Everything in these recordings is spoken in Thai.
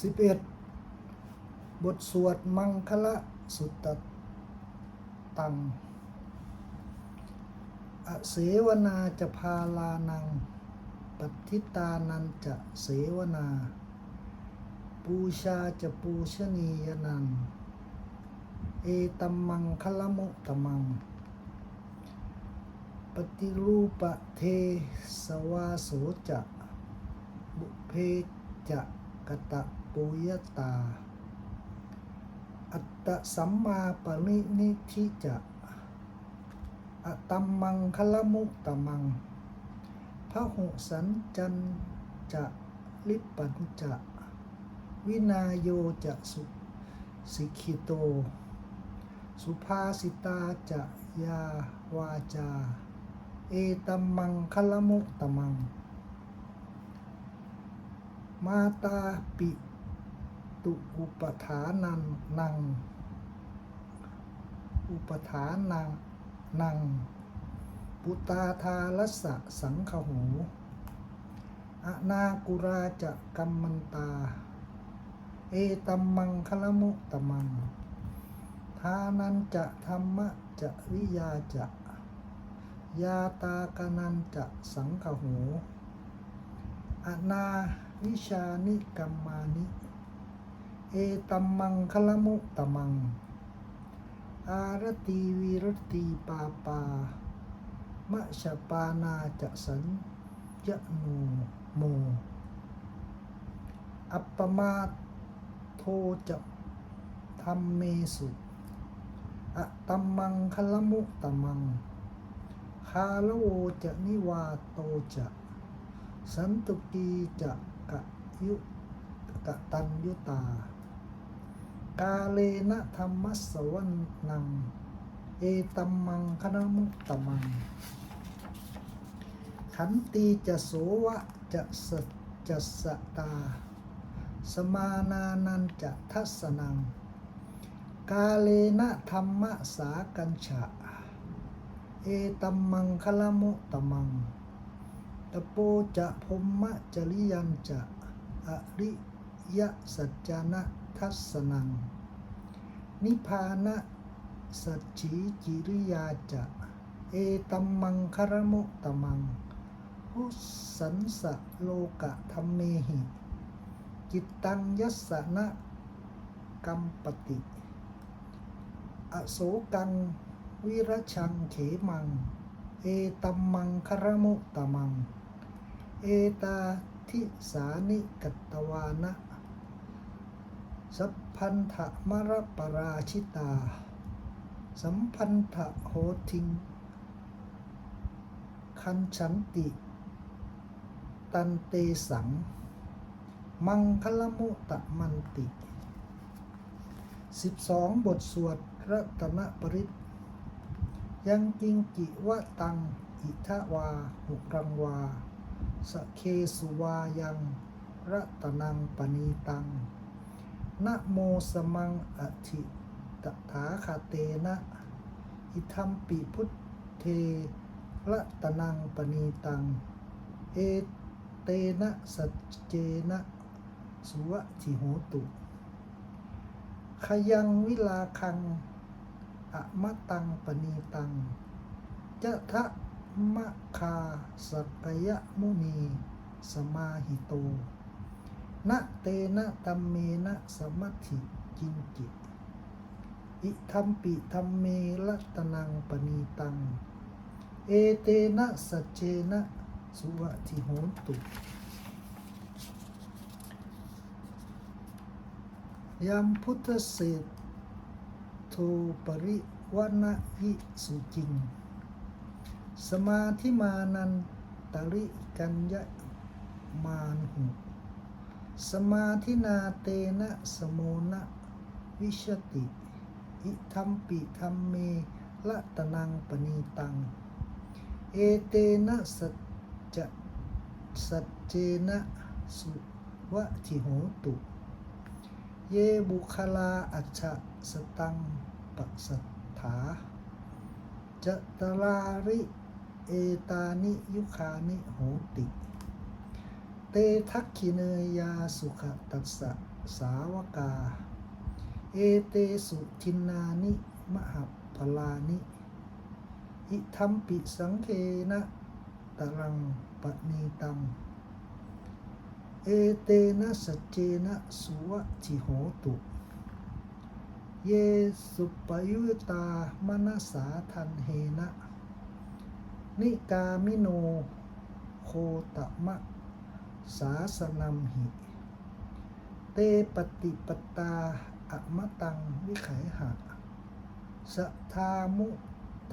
สิบเอ็ดบทสวดมังคละสุตตตัง อเสวนาจะพาลานัง ปฏิตานันจะเสวนา ปูชาจะปูชนียนันเอตัมมังคละมุตตมัง ปฏิรูปะเทสวาโสจะ บุเพจะกตะ ปุยตา อัตตสัมมาปรินิธิจะอะตัมมังคลมุตตมังพระหุสันจันจะลิปปัญจะ วินาโยจะสุสิกิโต สุภาสิตาจะยาวาจา เอตัมมังคลมุตตมัง มาตาปิ ตุอุปถานันนัง อุปถานังนัง ปุตาทาลสะสังขโหอนากุราจะกัมมันตา เอตัมมังคลมุตมัง ทานันจะธรรมะจะวิยาจะ ยาตากนันจะสังขโหอนาวิชานิกัมมานิ เอตัมมังคลมุตตมัง อารตีวีรตีปาปามะชปานาจะสัญจะโนโม อัปปมาโทจะธรรมเมสุอะตัมมังคลมุตตมัง คาลโวจะนิวาโตจะสันตุกีจะกะยุกะตัญยุตา กาเลนะธรรมัสวันนัง เอตัมมังคณมุตตมัง ขันตีจะโสวะจะสจะสตา สมานานันจะทัสสนัง กาเลนะธรรมะสากัญชะเอตัมมังคลมุตตมังตะโปจะพมมะจริยันจะอริ ยสัจจนะทัสสนัง นิพพานะสัจฉีจิริยาจะ เอตัมมังคารมุตมัง หุสันสะโลกะธรรมเมหิ จิตตังยัสนะกัมปติ อโศกัง วิรชังเขมัง เอตัมมังคารมุตมัง เอตาทิสานิกัตวานะ สัพพันธะมรปราชิตา สัมพันธะโหทิง คันฉันติ ตันเตสัง มังคลมุตะมันติ 12 บทสวดรัตนปริตยังกิงกิวะตัง อิทวาหุรังวา สเคสุวายังรัตนังปณีตัง นะโมสมังอธิตถาคาเตนะ อิทัมปิพุทเทระตนังปณีตัง เอเตนะสัจเจนะสุวะทิโหตุขยังวิลาคังอะมะตังปณีตังจะทะมะคาสกยะมุนี สมาหิโต นะเตนะตัมเมนะสมัติกินจิตอิทัมปิทัมเมรัตนังปณีตัง เอเตนะสัจเจนะสุวะทิโหนตุยัมพุทธเศษโทปริวนะยิสุจิง สมาธิมานันตริกัญญะมานหุ สมาธินาเตนะสโมนะวิชติ อิทัมปิทัมเมละตนังปณีตัง เอเตนะสัจจะสัจเจนะสุวะทิโหตุ เยบุคลาอัจฉสตังปัสสัทธาจตราริ เอตานิยุคานิโหติ ทักขิเนยาสุขตัสสะสาวกา เอเตสุทินานิมหาพลานิ อิทัมปิสังเคนะตรังปณีตัง เอเตนะสัจเจนะสุวะจิโหตุ เยสุปยุตามนสาทันเหนะ นิกามิโนโคตมะ สาสนัมหิ เตปฏิปตาอะมะตังวิไขหะสะทามุ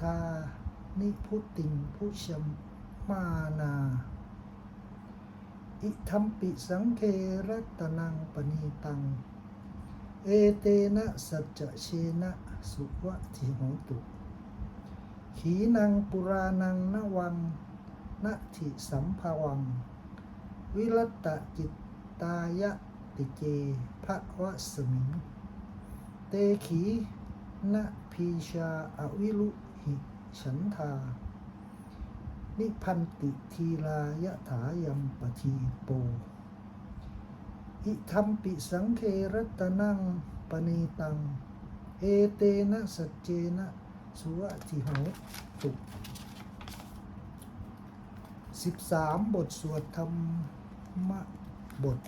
ทานิพุติงพุชมมานา อิทัมปิสังเครัตนังปณีตัง เอเตนะสัจจะเชนะสุวะทิโหตุ ขีนังปุรานังนวังนทิสัมภวัง วิรัตจิตตายะติเจภะวะสมิง เตขีนะพีชาอวิลุหิฉันทา นิพันติทีลายะถายัมปทีโป อิทัมปิสังเครัตนังปณีตัง เอเตนะสัจเจนะสุวะทิโหตุสิบสามบทสวดธรรม บท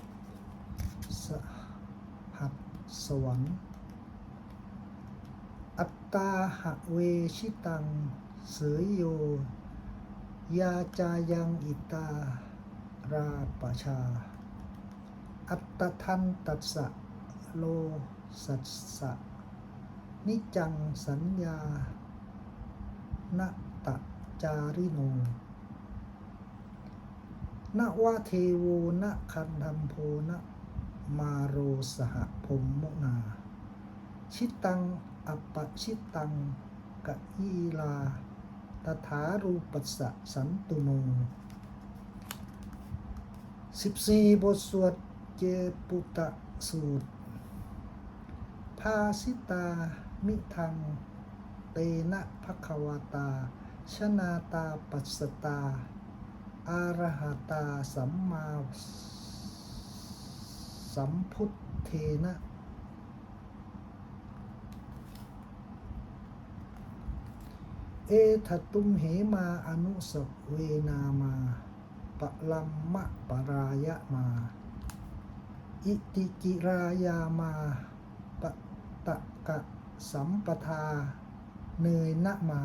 สหัสสวรรค์อัตตาหะเวชิตัง เสยโย ยาจายังอิตา ราปชา อัตตทันตัสสะโลสัสสะ นิจังสัญญานตะจาริโน นวะเทโวนคันธัมโพนะมาโรสหพมมุนา ชิตัง อัปปะชิตังกะยีลาตถารูปัสสะสันตุโนสิบสี่บทสวดเจปุตะสูตร ภาสิตา มิทัง เตนะภควตา ชนาตาปัสตา อารหตาสัมมาสัมพุทเทนะเอทตุมเหมาอนุสเวนามาปะลัมมะปรายะมา อิติกิรายามาปะตะกะสัมปทา เนยนะมา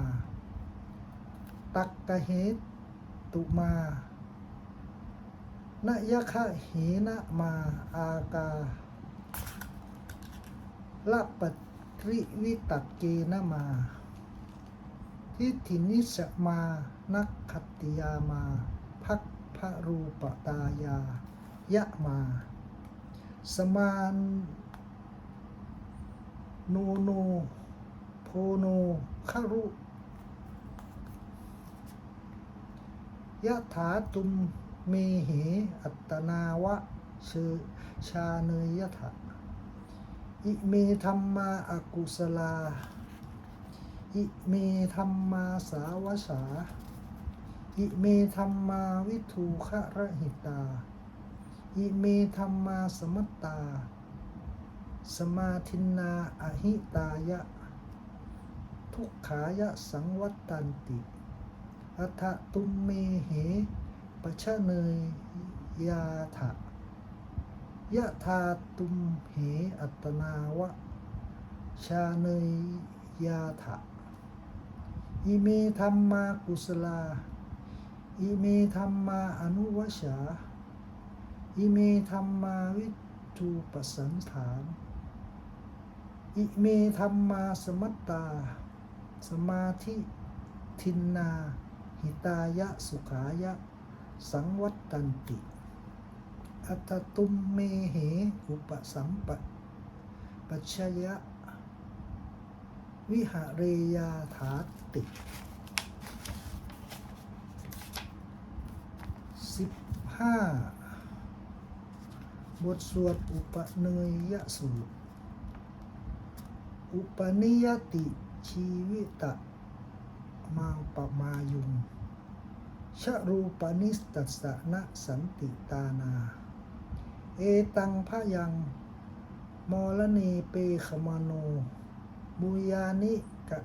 ตักกะเหต ตุมา นยะคะเหนะมา อากาละปัตริวิตักเกนะมา ทิฏินิสมา นักขตติยามา พักพระรูปตายา ยะมา สมานโนโนโพโนคารุ ยะถาตุมเมเหอัตนาวะเชชาเนยยะถะอิเมธรรมาอากุสลา อิเมธรรมาสาวสา อิเมธรรมาวิทูคะระหิตา อิเมธรรมาสมัตตา สมาทินนาอหิตายะ ทุกขายะสังวัตตันติ อัฏฐตุมเมเหปชะเนยยาถะยะธาตุมเหอัตนาวะ ชาเนยยาถะอิเมธรรมากุสลา อิเมธรรมาอนุวชา อิเมธรรมาวิทูปสันฐานอิเมธรรมาสมัตตา สมาธิทินนา หิตายะสุขายะ สังวัตตันติ อัตตุมเมเห อุปสัมปะปัชยะ วิหาเรยาถาติสิบห้าบทสวดอุปเนยยสูตร อุปนิยติชีวิตะ มังปมายุงชรูปนิสตัสสะนะสันติตานา เอตังพะยังมรณีเปขมโนบุญานิกะ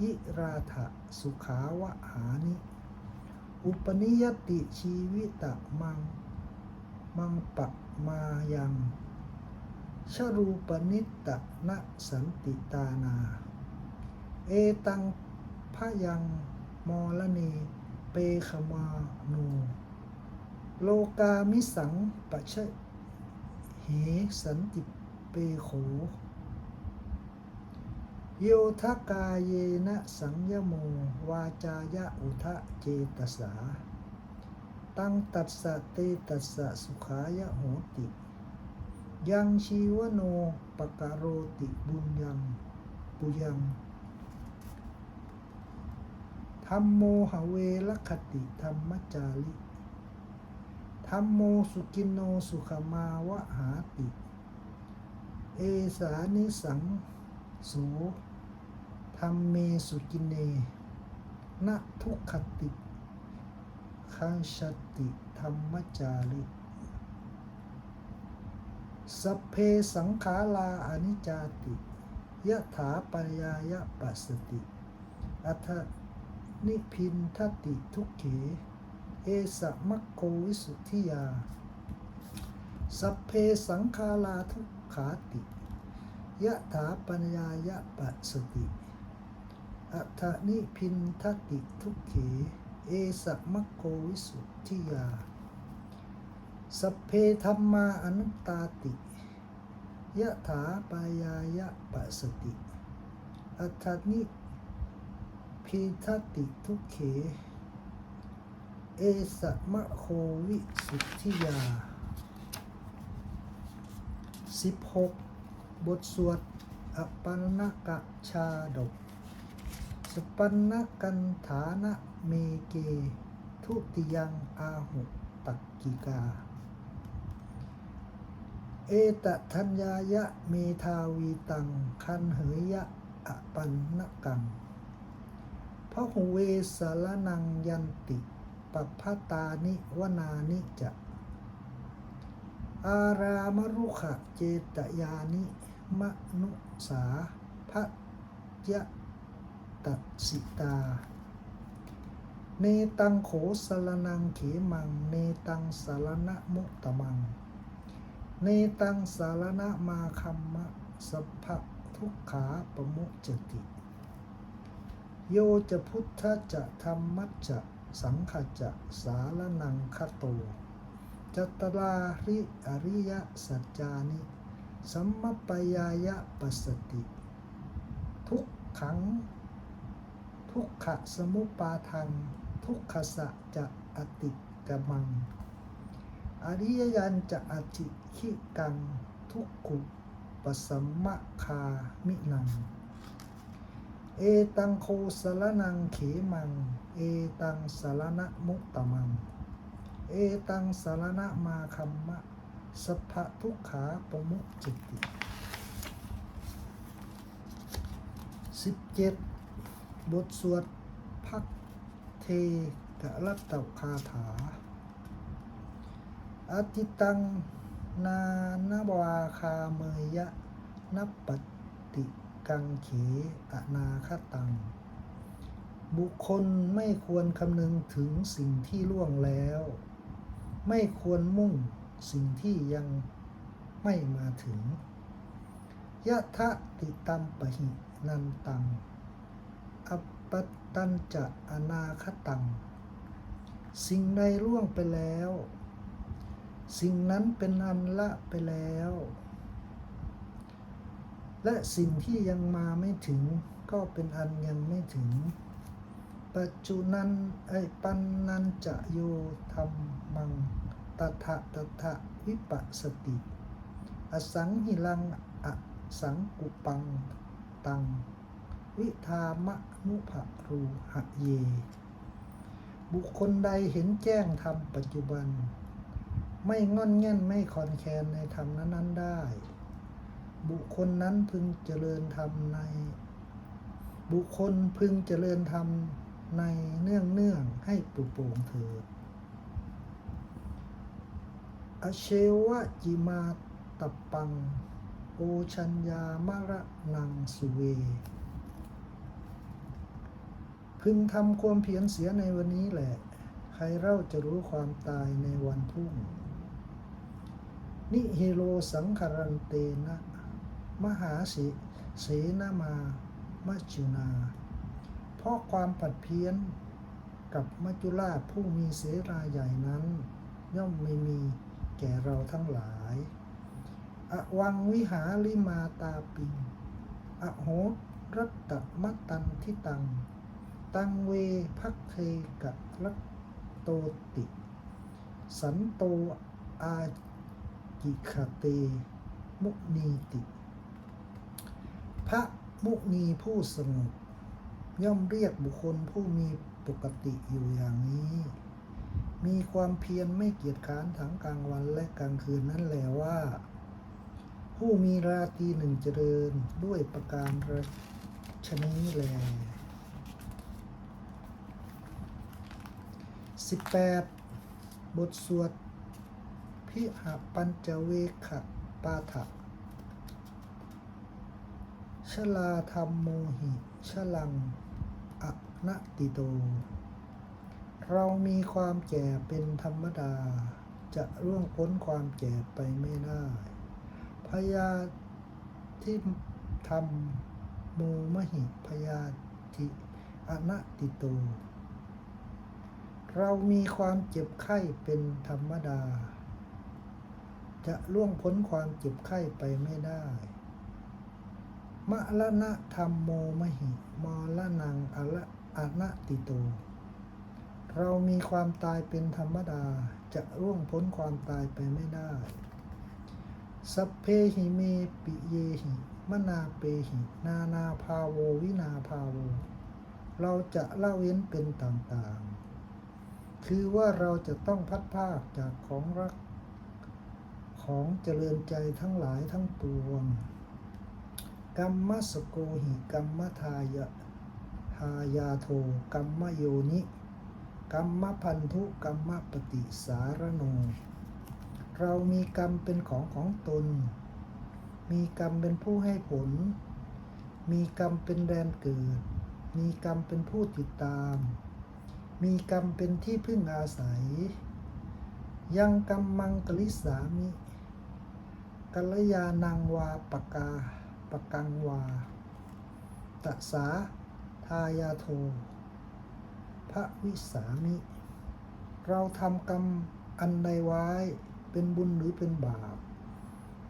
ยิราถะสุขาวะหานิ อุปนิยติชีวิตะมัง มังปะมายัง ชรูปนิตตะนะสันติตานา เอตัง พระยังมรณีเปขมาโนโลกามิสังปะชะเหสันติเปโข โยทกาเยนะสังยโม วาจายะอุทะเจตสา ตังตัสสะเตตัสสะสุขายะโหติ ยังชีวโนปกาโรติบุญยังปุยัง ธรรมโมหเวลคติธรรมจาริธรรมโมสุกินโนสุขมาวะหาติ เอสานิสังโสธรรมเมสุกินเนนะทุกขติคังชติธรรมจาริสัพเพสังขาราอนิจจติยะถาปัญญายะปัสสติอัท นิพินทติทุกเข เอสะมัคโควิสุทธิยา สัพเพสังขาราทุกขาติ ยะถาปัญญายะปัสติอัทนิพินทติทุกเข เอสะมัคโควิสุทธิยา สัพเพธรรมาอนุตาติ ยะถาปายายะปัสติอัฏนิ ทัตติทุกเข เอสะมะโควิสุทธิยา 16 บทสวดอปันนกะชาดก สปันนกันฐานะเมเก ทุติยังอาหุตักกิกา เอตทัญญายะเมทาวีตัง คันเหยยะอปันนกัง พระหูเวสารนังยันติปัพตานิวนานิจะอารามรุขะเจตยานิมนุสาพะยะตสิตา เนตังโขสารนังเขมัง เนตังสารณะมุตตมัง เนตังสารณะมาคัมมะสัพพะทุกขาปมุจติ โยจะพุทธจะธรรมัจจะสังขจะสารนังคโตจัตตราริอริยสัจจานิ สัมมปยายะปัสสติ ทุกขัง ทุกขะสมุปาทัง ทุกขสะจะอติกมัง อริยยันจะอจิขิกัง ทุกขุปสัมมะคามินัง เอตังโคสารนังเขมัง เอตังสารณะมุตตมัง เอตังสารณะมาคัมมะ สัพพะทุกขาปมุจิตติสิบเจ็ดบทสวดพักเทกะรัตตคาถาอติตังนานบวาคาเมยยะนับปฏิ กังเขอนาคตัง บุคคลไม่ควรคำนึงถึงสิ่งที่ล่วงแล้ว ไม่ควรมุ่งสิ่งที่ยังไม่มาถึง ยะทะติตัมปะหินันตัง อัปปตันจะอนาคตัง สิ่งใดล่วงไปแล้ว สิ่งนั้นเป็นอันละไปแล้ว และสิ่งที่ยังมาไม่ถึงก็เป็นอันยังไม่ถึง ปัจจุนันไอปันนันจะโยธรรมังตถะตถะวิปัสสติ อสังหิลังอสังกุปังตัง วิธามะนุภรูหะเย บุคคลใดเห็นแจ้งธรรมปัจจุบัน ไม่งอนแง่นไม่คอนแคนในธรรมนั้นๆได้ บุคคลนั้นพึงเจริญธรรมใน บุคคลพึงเจริญธรรมในเนื่องเนื่องๆให้ปลุกโปร่งเถิดอเชวะจิมาตปัง โอชัญญามะระนังสุเว พึงทำความเพียรเสียในวันนี้แหละ ใครเล่าจะรู้ความตายในวันพรุ่ง นิเฮโลสังคารันเตนะ มหาสิเสนามามัจจุนา เพราะความผัดเพี้ยนกับมัจจุราชผู้มีเสราใหญ่นั้น ย่อมไม่มีแก่เราทั้งหลาย อวังวิหาริมาตาปิง อโหรัตตมตันทิตัง ตังเวพักเทกะรัตโตติ สันโตอากิคเต มุนีติ พระมุนีผู้สงบย่อมเรียกบุคคลผู้มีปกติอยู่อย่างนี้ มีความเพียรไม่เกียจค้านทั้งกลางวันและกลางคืนนั่นแหละว่า ผู้มีราตรีหนึ่งเจริญด้วยประการชนี้แล18บทสวดพิหปัญจเวขปาถะ ชลาธรรมโมหิชลังอะนะติโต เรามีความแก่เป็นธรรมดา จะร่วงพ้นความแก่ไปไม่ได้ พยาที่ทำมูมหิพยาธิอนะติโต เรามีความเจ็บไข้เป็นธรรมดา จะล่วงพ้นความเจ็บไข้ไปไม่ได้ มะละนะธรรมโมมหิมอละนังอะละอะนะติโต เรามีความตายเป็นธรรมดา จะร่วงพ้นความตายไปไม่ได้ สัพเพหิเมปิเยหิ มนาเปหิ นานาภาโววินาภาโว เราจะละเว้นเป็นต่างๆ คือว่าเราจะต้องพัดภาคจากของรัก ของเจริญใจทั้งหลายทั้งปวง กรรมสโกหิกรรมทายะทายาโทกรรมโยนิกรรมพันธุกรรมปฏิสารโนเรามีกรรมเป็นของของตน มีกรรมเป็นผู้ให้ผล มีกรรมเป็นแดนเกิด มีกรรมเป็นผู้ติดตาม มีกรรมเป็นที่พึ่งอาศัย ยังกรรมังกลิสามิกัลยานังวาปกา ปกังวา ตสา ทายาโท พระวิสามิ เราทำกรรมอันใดไว้เป็นบุญหรือเป็นบาป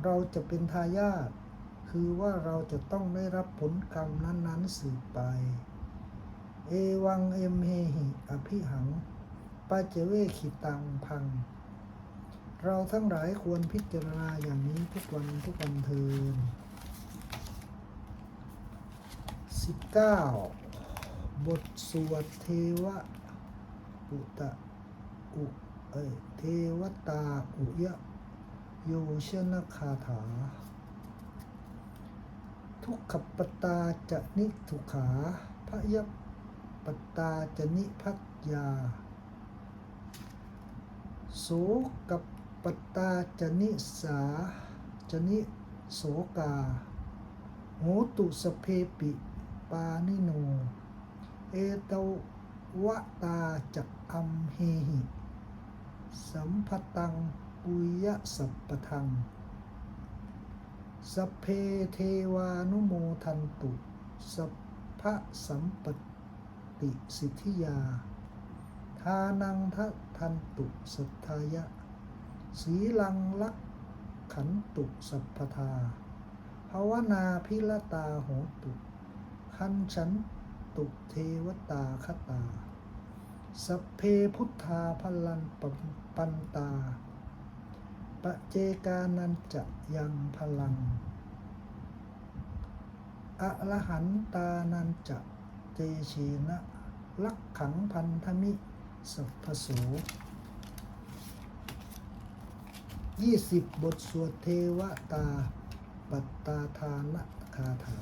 เราจะเป็นทายาทคือว่าเราจะต้องได้รับผลกรรมนั้น ๆ สืบไป เอวังเอมเฮหิอภิหังปาเจเวขิตังพัง เราทั้งหลายควรพิจารณาอย่างนี้ทุกวันทุกวันเทิน 19 บทสวดเทวะอุตะอุเอยเทวตาอุยะโยชนคาถา ทุกขปตาจะนิทุขาพระยปตาจะนิพัทยาโสกับปตาจะนิสาจะนิโสกาโหตุสเพปิ ปานิโน เอตวะตาจะอัมเฮหิ สัมพตังปุยะสัพปทังสเพเทวานุโมทันตุ สัพพะสัมปติสิทธิยา ทานังทะทันตุสัทธายะ สีลังลักขันตุสัพพทาภาวนาพิลตาโหตุ คันฉันตุเทวตาคตา สัพเพพุทธาพลันปปันตา ปเจกานันจะยังพลังอะระหันตานันจะเตเชนะลักขังพันธมิ สัพพโสยี่สิบบทสวดเทวตา ปัตตาทานคาถา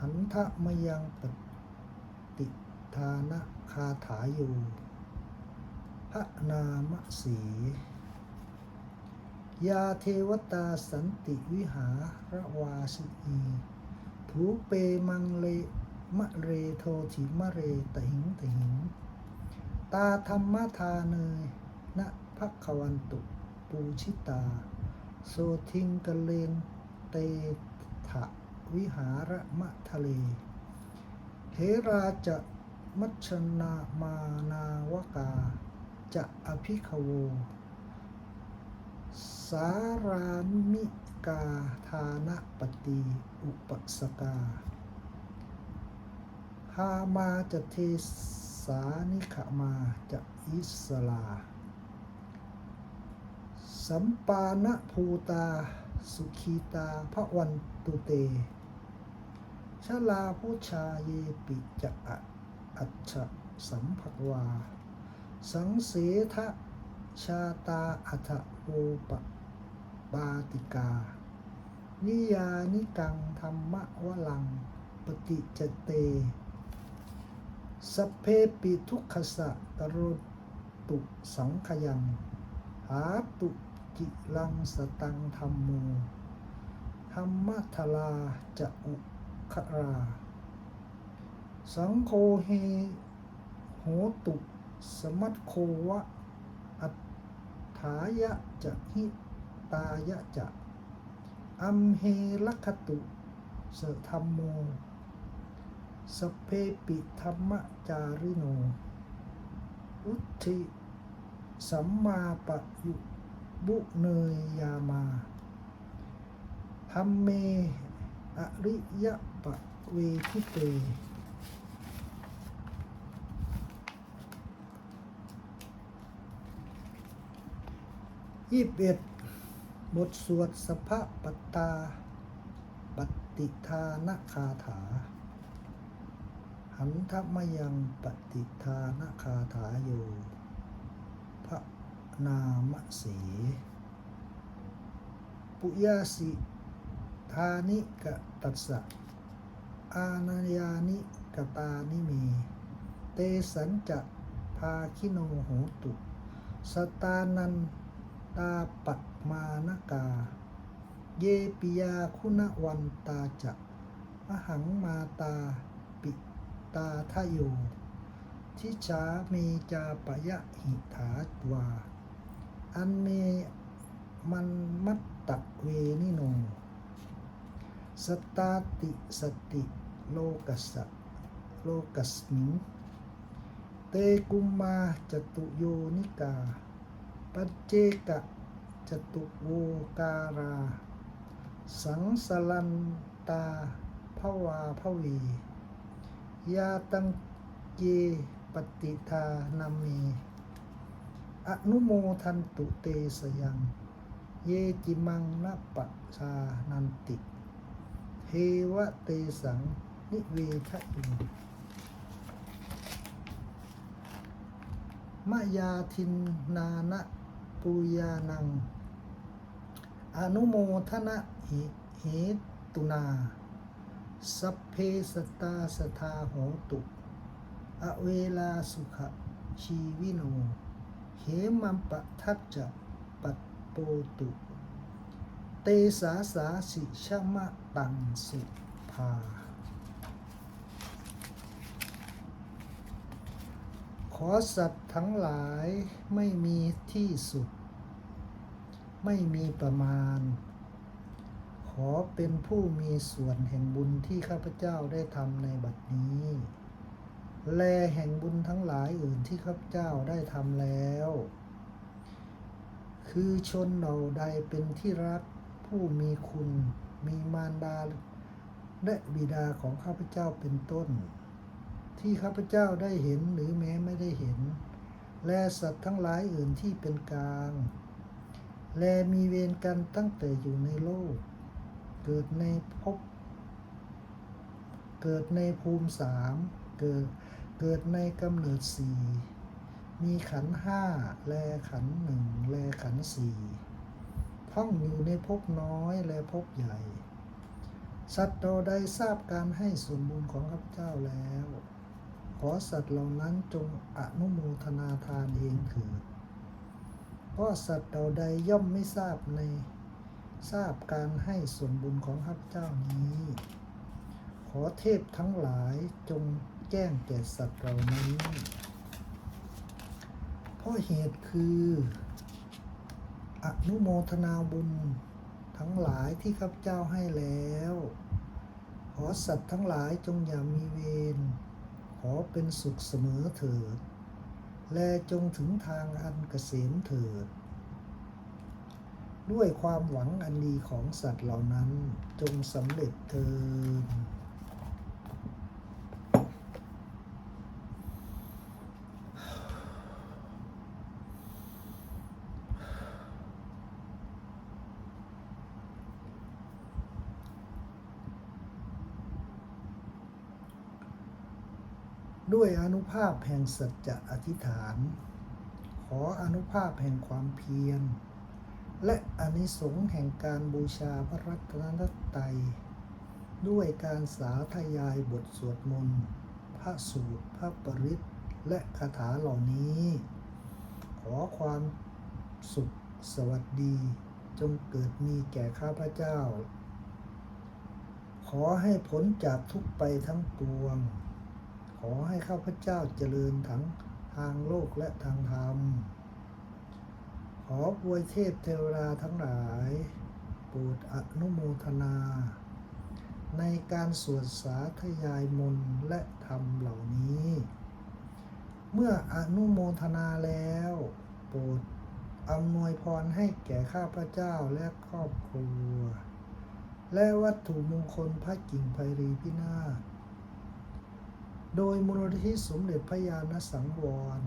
หันทะมยังปฏิทานะคาถาอยู่พระนามสียาเทวตาสันติวิหารวาสีถูเปมังเลมะเรโทถิมะเรตหิงตหิง ตาธรรมทาเนยณพักขวันตุ ปูชิตา โสทิงกะเลนเตถะ วิหารมะทะเลเทราจะมัชนามานาวกา จะอภิคโว สารามิกาทานะปฏิอุปสกาหามาจะเทสานิขมาจะอิสลา สัมปานภูตา สุขีตาพระวันตุเต ชลาผู้ชาเยปิจะอะอัจฉสัมภวา สังเสทะชาตาอัฏโอปบาติกา นิยานิกังธรรมะวลัง ปฏิจเตสพเพปิทุกขสะตรุตุสังขยัง หาตุจิลังสตังธรรมโมธรรมะทลาจะอุ ครา สังโฆเฮโหตุสมัตโควะ อัฏฐายะจะหิตายะจะอัมเฮลัคตุ เสธรรมโม สเพปิธรรมจาริโน อุทิสัมมาปะยุบุเนยยามาธรรมเม อริยะ ปะเวทิเตยี่สิบเอ็ดบทสวดสภะปัตตา ปฏิทานคาถา หันทมยังปฏิทานคาถาโยพระนามสีปุยาสิ ธานิกะตัสสะ อานายานิกตานิเม เตสัญจะภาคิโนโหตุ สตานันตาปัตมานกา เยปิยาคุณวันตาจะมหังมาตาปิตาทะโยทิชาเมจาปยะหิถาวา อันเมมันมัตตะเวนิโน สตาติสติ โลกัสะโลกัสมิง เตกุมมาจตุโยนิกา ปัจเจกะจตุโวการา สังสลันตาภวาภวี ยาตังเยปฏิทานามีอนุโมทันตุเตสยัง เยจิมังนปะชานันติ เทวเตสัง นิเวทะอินมายาทินนานะปุยานัง อนุโมทนะหิเหตุนา สัพเพสตาสทาโหตุ อเวลาสุขชีวิโนเหมัมปะทัจจะปัตโปตุ เตสาสาสิชมะตังสุภา ข อสัตว์ทั้งหลายไม่มีที่สุด ไม่มีประมาณ ขอเป็นผู้มีส่วนแห่งบุญที่ข้าพเจ้าได้ทำในบัดนี้ แลแห่งบุญทั้งหลายอื่นที่ข้าพเจ้าได้ทำแล้ว คือชนเหล่าใดเป็นที่รักผู้มีคุณ มีมารดาและบิดาของข้าพเจ้าเป็นต้น ที่ข้าพเจ้าได้เห็นหรือแม้ไม่ได้เห็น และสัตว์ทั้งหลายอื่นที่เป็นกลาง และมีเวรกันตั้งแต่อยู่ในโลก เกิดในภพเกิดในภูมิสามเกิดเกิดในกำเนิดสี่มีขันห้าแลขันหนึ่งแลขันสี่ท่องอยู่ในภพน้อยและภพใหญ่ สัตว์เราได้ทราบการให้ส่วนบุญของข้าพเจ้าแล้ว ขอสัตว์เหล่านั้นจงอนุโมทนาทานเองเถิดโอราะสัตว์เราใดย่อมไม่ทราบในทราบการให้ส่วนบุญของข้าพเจ้านี้ ขอเทพทั้งหลายจงแจ้งแก่สัตว์เหล่านี้เพราะเหตุคืออนุโมทนาบุญทั้งหลายที่ข้าพเจ้าให้แล้ว ขอสัตว์ทั้งหลายจงอย่ามีเวร ขอเป็นสุขเสมอเถิด และจงถึงทางอันเกษมเถิด ด้วยความหวังอันดีของสัตว์เหล่านั้นจงสำเร็จเถิด ด้วยอนุภาพแห่งสัจจะอธิษฐาน ขออนุภาพแห่งความเพียร และอนิสงส์แห่งการบูชาพระรัตนตรัย ด้วยการสาธยายบทสวดมนต์ พระสูตร พระปริตและคาถาเหล่านี้ ขอความสุขสวัสดี จงเกิดมีแก่ข้าพเจ้า ขอให้พ้นจากทุกไปทั้งปวง ขอให้ข้าพเจ้าเจริญทั้งทางโลกและทางธรรม ขอปวยเทพเทวดาทั้งหลาย โปรดอนุโมทนา ในการสวดสาธยายมนและธรรมเหล่านี้ เมื่ออนุโมทนาแล้ว โปรดอำนวยพรให้แก่ข้าพเจ้าและครอบครัว และวัตถุมงคลพระกิ่งไพรีพินาศ โดยมูลนิธิสมเด็จพระยาณสังวร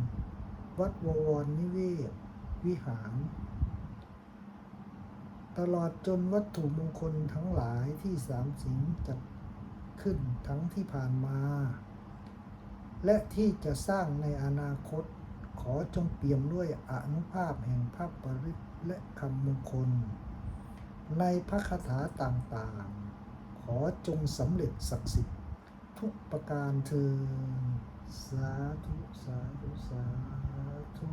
วัดวรนิเวศ วิหาร ตลอดจนวัตถุมงคลทั้งหลายที่สามสิงจัดขึ้นทั้งที่ผ่านมา และที่จะสร้างในอนาคตขอจงเปี่ยมด้วยอนุภาพแห่งพระปริตและคำมงคล ในพระคาถาต่างๆ ขอจงสำเร็จศักดิ์สิทธิ์ ทุกประการเธอสาธุ สาธุ สาธุ